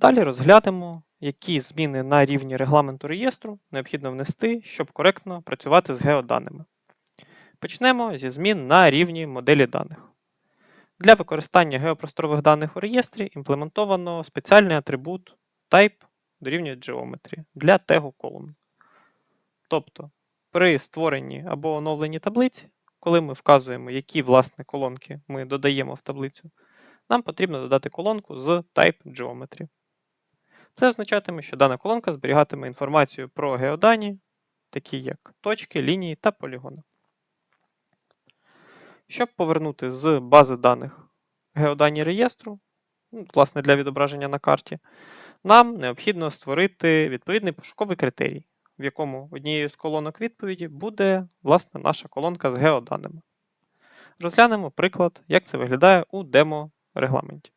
Далі розглянемо, які зміни на рівні регламенту реєстру необхідно внести, щоб коректно працювати з геоданими. Почнемо зі змін на рівні моделі даних. Для використання геопросторових даних у реєстрі імплементовано спеціальний атрибут type дорівнює geometry для тегу column. Тобто, при створенні або оновленні таблиці, коли ми вказуємо, які власне колонки ми додаємо в таблицю, нам потрібно додати колонку з type geometry. Це означатиме, що дана колонка зберігатиме інформацію про геодані, такі як точки, лінії та полігони. Щоб повернути з бази даних геодані реєстру, ну, власне, для відображення на карті, нам необхідно створити відповідний пошуковий критерій, в якому однією з колонок відповіді буде власне наша колонка з геоданими. Розглянемо приклад, як це виглядає у демо-регламенті.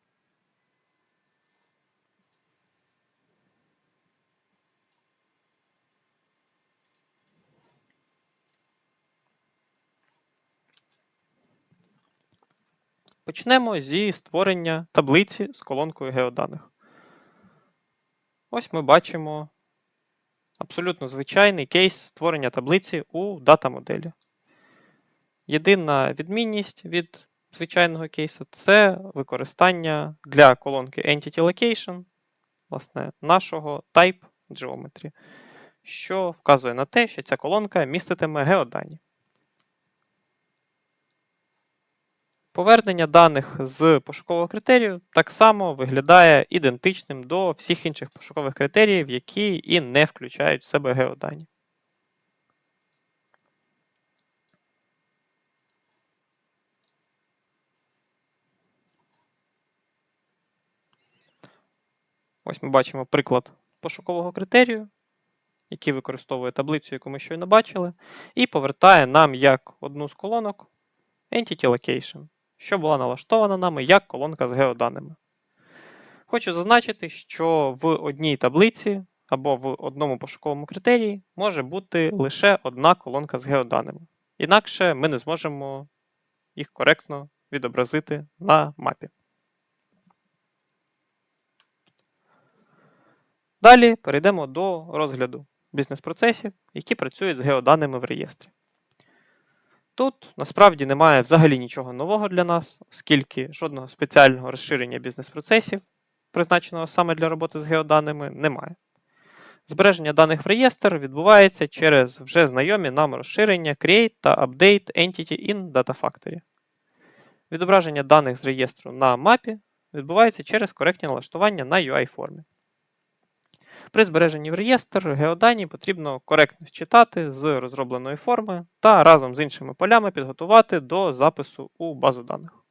Почнемо зі створення таблиці з колонкою геоданих. Ось ми бачимо абсолютно звичайний кейс створення таблиці у дата-моделі. Єдина відмінність від звичайного кейсу це використання для колонки Entity Location власне, нашого Type Geometry, що вказує на те, що ця колонка міститиме геодані. Повернення даних з пошукового критерію так само виглядає ідентичним до всіх інших пошукових критеріїв, які і не включають в себе геодані. Ось ми бачимо приклад пошукового критерію, який використовує таблицю, яку ми щойно бачили, і повертає нам як одну з колонок Entity Location що була налаштована нами як колонка з геоданими. Хочу зазначити, що в одній таблиці або в одному пошуковому критерії може бути лише одна колонка з геоданими. Інакше ми не зможемо їх коректно відобразити на мапі. Далі перейдемо до розгляду бізнес-процесів, які працюють з геоданими в реєстрі. Тут насправді немає взагалі нічого нового для нас, оскільки жодного спеціального розширення бізнес-процесів, призначеного саме для роботи з геоданими, немає. Збереження даних в реєстр відбувається через вже знайомі нам розширення Create та Update Entity in Data Factory. Відображення даних з реєстру на мапі відбувається через коректні налаштування на UI-формі. При збереженні в реєстр геодані потрібно коректно читати з розробленої форми та разом з іншими полями підготувати до запису у базу даних.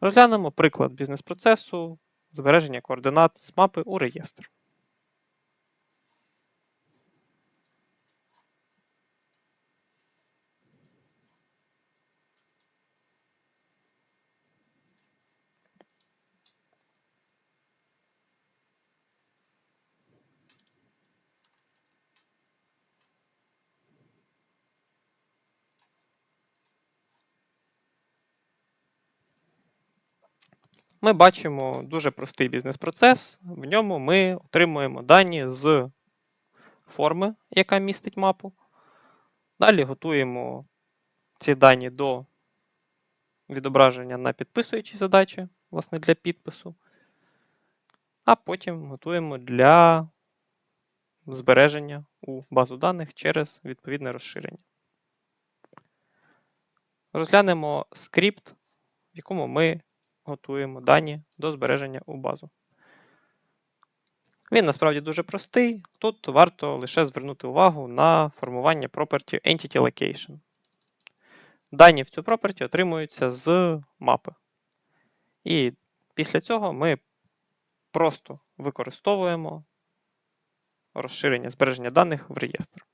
Розглянемо приклад бізнес-процесу збереження координат з мапи у реєстр. Ми бачимо дуже простий бізнес-процес. В ньому ми отримуємо дані з форми, яка містить мапу. Далі готуємо ці дані до відображення на підписуючі задачі, власне, для підпису. А потім готуємо для збереження у базу даних через відповідне розширення. Розглянемо скрипт, в якому ми готуємо дані до збереження у базу. Він насправді дуже простий. Тут варто лише звернути увагу на формування property Entity Location. Дані в цю property отримуються з мапи. І після цього ми просто використовуємо розширення збереження даних в реєстр.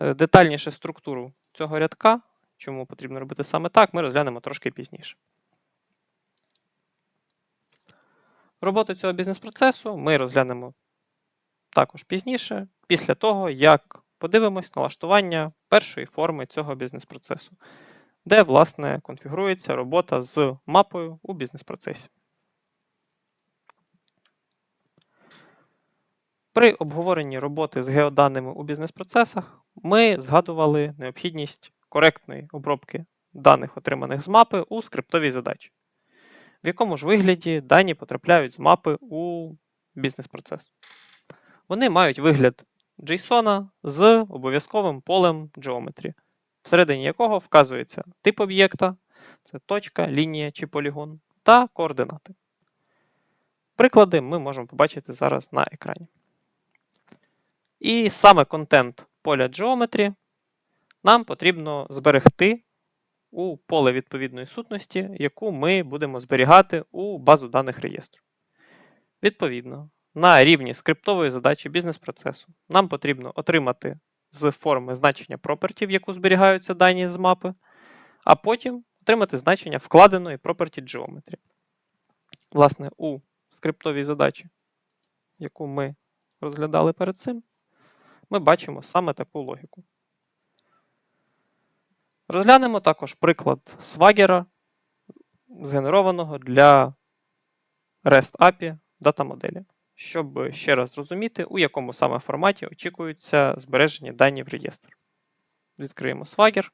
Е, детальніше структуру цього рядка Чому потрібно робити саме так, ми розглянемо трошки пізніше. Роботу цього бізнес-процесу ми розглянемо також пізніше, після того, як подивимось налаштування першої форми цього бізнес-процесу, де, власне, конфігурується робота з мапою у бізнес-процесі. При обговоренні роботи з геоданими у бізнес-процесах ми згадували необхідність коректної обробки даних, отриманих з мапи у скриптовій задачі. В якому ж вигляді дані потрапляють з мапи у бізнес-процес. Вони мають вигляд JSON з обов'язковим полем Geometry, всередині якого вказується тип об'єкта, це точка, лінія чи полігон, та координати. Приклади ми можемо побачити зараз на екрані. І саме контент поля Geometry нам потрібно зберегти у поле відповідної сутності, яку ми будемо зберігати у базу даних реєстру. Відповідно, на рівні скриптової задачі бізнес-процесу нам потрібно отримати з форми значення property, в яку зберігаються дані з мапи, а потім отримати значення вкладеної property geometry. Власне, у скриптовій задачі, яку ми розглядали перед цим, ми бачимо саме таку логіку. Розглянемо також приклад Swagger, згенерованого для REST API дата-моделі, щоб ще раз зрозуміти, у якому саме форматі очікуються збережені дані в реєстр. Відкриємо Swagger.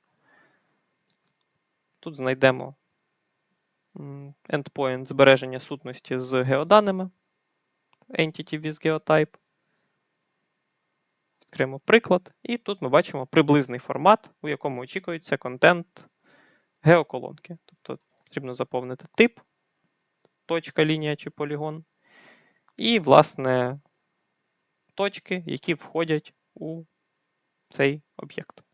Тут знайдемо endpoint збереження сутності з геоданими Entity with GeoType. Відкриємо приклад, і тут ми бачимо приблизний формат, у якому очікується контент геоколонки. Тобто потрібно заповнити тип, точка, лінія чи полігон, і, власне, точки, які входять у цей об'єкт.